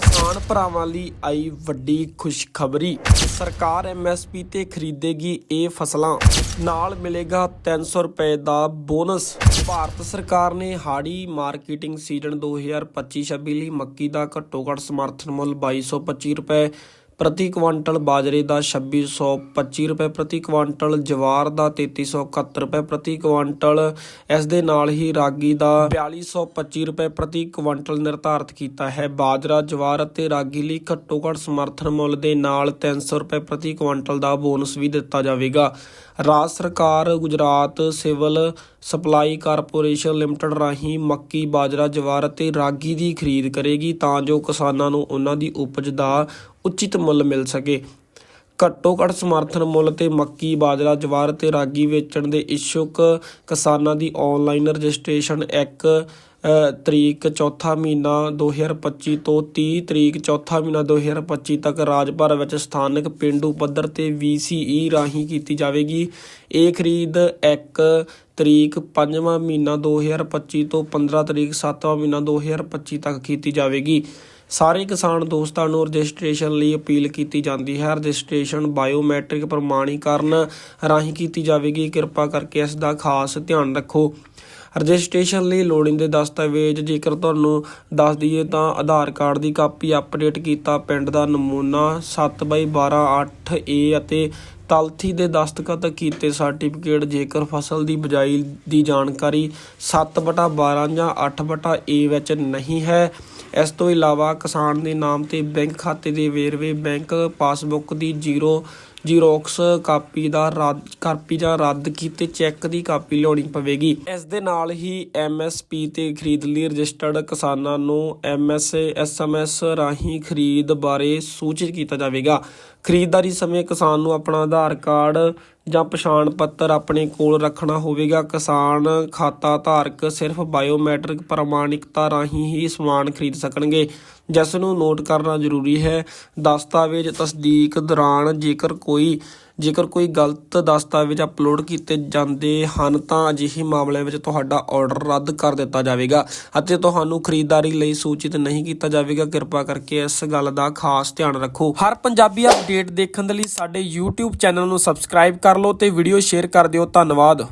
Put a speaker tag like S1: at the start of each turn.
S1: ਕਿਸਾਨ ਭਰਾਵਾਂ ਲਈ ਆਈ ਵੱਡੀ ਖੁਸ਼ਖਬਰੀ। ਸਰਕਾਰ ਐਮਐਸਪੀ ਤੇ ਖਰੀਦੇਗੀ ਇਹ ਫਸਲਾਂ। ਨਾਲ ਮਿਲੇਗਾ 300 ਰੁਪਏ ਦਾ ਬੋਨਸ। ਭਾਰਤ ਸਰਕਾਰ ਨੇ ਹਾੜੀ ਮਾਰਕੀਟਿੰਗ ਸੀਜ਼ਨ 2025-26 ਲਈ ਮੱਕੀ ਦਾ ਘੱਟੋ ਘੱਟ ਸਮਰਥਨ ਮੁੱਲ 2225 ਰੁਪਏ ਪ੍ਰਤੀ ਕੁਆਂਟਲ ਬਾਜਰੇ ਦਾ 2625 ਰੁਪਏ, ਪ੍ਰਤੀ ਕੁਆਂਟਲ ਜਵਾਰ ਦਾ 3371 ਰੁਪਏ, ਪ੍ਰਤੀ ਕੁਆਂਟਲ ਇਸ ਦੇ ਨਾਲ ਹੀ ਰਾਗੀ ਦਾ 4225 ਰੁਪਏ ਪ੍ਰਤੀ ਕੁਇੰਟਲ ਨਿਰਧਾਰਤ ਕੀਤਾ ਹੈ। ਬਾਜਰਾ, ਜਵਾਰ ਅਤੇ ਰਾਗੀ ਲਈ ਘੱਟੋ ਘੱਟ ਸਮਰਥਨ ਮੁੱਲ ਦੇ ਨਾਲ 300 ਰੁਪਏ ਪ੍ਰਤੀ ਕੁਇੰਟਲ ਦਾ ਬੋਨਸ ਵੀ ਦਿੱਤਾ ਜਾਵੇਗਾ। ਰਾਜ ਸਰਕਾਰ, Gujarat civil supply corporation limited ਰਾਹੀਂ ਮੱਕੀ, ਬਾਜਰਾ, ਜਵਾਰ ਅਤੇ ਰਾਗੀ ਦੀ ਖਰੀਦ ਕਰੇਗੀ ਤਾਂ ਜੋ ਕਿਸਾਨਾਂ ਨੂੰ ਉਹਨਾਂ ਦੀ ਉਪਜ ਦਾ ਉਚਿਤ ਮੁੱਲ ਮਿਲ ਸਕੇ। ਘੱਟੋ ਘੱਟ ਸਮਰਥਨ ਮੁੱਲ ਤੇ ਮੱਕੀ, ਬਾਜਰਾ, ਜਵਾਰ ਤੇ ਰਾਗੀ ਵੇਚਣ ਦੇ ਇੱਛੁਕ ਕਿਸਾਨਾਂ ਦੀ ਆਨਲਾਈਨ ਰਜਿਸਟ੍ਰੇਸ਼ਨ 1 ਤਰੀਕ ਚੌਥਾ ਮਹੀਨਾ 2025 ਤੋਂ 30 ਤਰੀਕ ਚੌਥਾ ਮਹੀਨਾ 2025 ਤੱਕ ਰਾਜ ਭਰ ਵਿੱਚ ਸਥਾਨਕ ਪਿੰਡੂ ਪੱਧਰ ਤੇ VCE ਰਾਹੀਂ ਕੀਤੀ ਜਾਵੇਗੀ। ਇਹ ਖਰੀਦ 1 ਤਰੀਕ ਪੰਜਵਾਂ ਮਹੀਨਾ 2025 ਤੋਂ 15 ਤਰੀਕ ਸੱਤਵਾਂ ਮਹੀਨਾ 2025 ਤੱਕ ਕੀਤੀ ਜਾਵੇਗੀ। ਸਾਰੇ ਕਿਸਾਨ ਦੋਸਤਾਂ ਨੂੰ ਰਜਿਸਟ੍ਰੇਸ਼ਨ ਲਈ ਅਪੀਲ ਕੀਤੀ ਜਾਂਦੀ ਹੈ। ਰਜਿਸਟ੍ਰੇਸ਼ਨ ਬਾਇਓਮੈਟ੍ਰਿਕ ਪ੍ਰਮਾਣੀਕਰਨ ਰਾਹੀਂ ਕੀਤੀ ਜਾਵੇਗੀ। ਕਿਰਪਾ ਕਰਕੇ ਇਸ ਦਾ ਖਾਸ ਧਿਆਨ ਰੱਖੋ। ਰਜਿਸਟ੍ਰੇਸ਼ਨ ਲਈ ਲੋੜੀਂਦੇ ਦਸਤਾਵੇਜ਼, ਜੇਕਰ ਤੁਹਾਨੂੰ ਦੱਸ ਦਈਏ ਤਾਂ ਆਧਾਰ ਕਾਰਡ ਦੀ ਕਾਪੀ ਅਪਡੇਟ ਕੀਤਾ ਪਿੰਡ ਦਾ ਨਮੂਨਾ 7/12 8A ਅਤੇ ਤਲਥੀ ਦੇ ਦਸਤਖਤ ਕੀਤੇ ਸਰਟੀਫਿਕੇਟ, ਜੇਕਰ ਫਸਲ ਦੀ ਬਜਾਈ ਦੀ ਜਾਣਕਾਰੀ 7/12 ਜਾਂ 8/A ਵਿੱਚ ਨਹੀਂ ਹੈ। ਇਸ ਤੋਂ ਇਲਾਵਾ ਕਿਸਾਨ ਦੇ ਨਾਮ ਤੇ ਬੈਂਕ ਖਾਤੇ ਦੇ ਵੇਰਵੇ ਬੈਂਕ ਪਾਸਬੁੱਕ ਦੀ ਜ਼ੀਰੋ ਜ਼ੀਰੋਕਸ ਕਾਪੀ ਦਾ ਰੱਦ, ਕਾਪੀ ਜਾਂ ਰੱਦ ਕੀਤੇ ਚੈੱਕ ਦੀ ਕਾਪੀ ਲਿਆਉਣੀ ਪਵੇਗੀ। ਇਸ ਦੇ ਨਾਲ ਹੀ ਐਮਐਸਪੀ ਤੇ ਖਰੀਦ ਲਈ ਰਜਿਸਟਰਡ ਕਿਸਾਨਾਂ ਨੂੰ ਐਮਐਸਏ ਐਸਐਮਐਸ ਰਾਹੀਂ ਖਰੀਦ ਬਾਰੇ ਸੂਚਿਤ ਕੀਤਾ ਜਾਵੇਗਾ। ਖਰੀਦਦਾਰੀ ਸਮੇਂ ਕਿਸਾਨ ਨੂੰ ਆਪਣਾ ਆਧਾਰ ਕਾਰਡ ਜਾਂ ਪਛਾਣ ਪੱਤਰ ਆਪਣੇ ਕੋਲ ਰੱਖਣਾ ਹੋਵੇਗਾ। ਕਿਸਾਨ ਖਾਤਾ ਧਾਰਕ ਸਿਰਫ ਬਾਇਓਮੈਟ੍ਰਿਕ ਪ੍ਰਮਾਣਿਕਤਾ ਰਾਹੀਂ ਹੀ ਸਮਾਨ ਖਰੀਦ ਸਕਣਗੇ। ਜਿਸ ਨੂੰ ਨੋਟ ਕਰਨਾ ਜ਼ਰੂਰੀ ਹੈ। ਦਸਤਾਵੇਜ਼ ਤਸਦੀਕ ਦੌਰਾਨ ਜੇਕਰ ਕੋਈ ਜੇਕਰ ਕੋਈ ਗਲਤ ਦਸਤਾਵੇਜ਼ ਅਪਲੋਡ ਕੀਤੇ ਜਾਂਦੇ ਹਨ, ਤਾਂ ਅਜਿਹੇ ਮਾਮਲਿਆਂ ਵਿੱਚ ਤੁਹਾਡਾ ਆਰਡਰ ਰੱਦ ਕਰ ਦਿੱਤਾ ਜਾਵੇਗਾ ਅਤੇ ਤੁਹਾਨੂੰ ਖਰੀਦਦਾਰੀ ਲਈ ਸੂਚਿਤ ਨਹੀਂ ਕੀਤਾ ਜਾਵੇਗਾ। ਕਿਰਪਾ ਕਰਕੇ ਇਸ ਗੱਲ ਦਾ ਖਾਸ ਧਿਆਨ ਰੱਖੋ। ਹਰ ਪੰਜਾਬੀ ਅਪਡੇਟ ਦੇਖਣ ਦੇ ਲਈ ਸਾਡੇ YouTube ਚੈਨਲ ਨੂੰ ਸਬਸਕ੍ਰਾਈਬ ਕਰ ਲਓ ਤੇ ਵੀਡੀਓ ਸ਼ੇਅਰ ਕਰ ਦਿਓ। ਧੰਨਵਾਦ।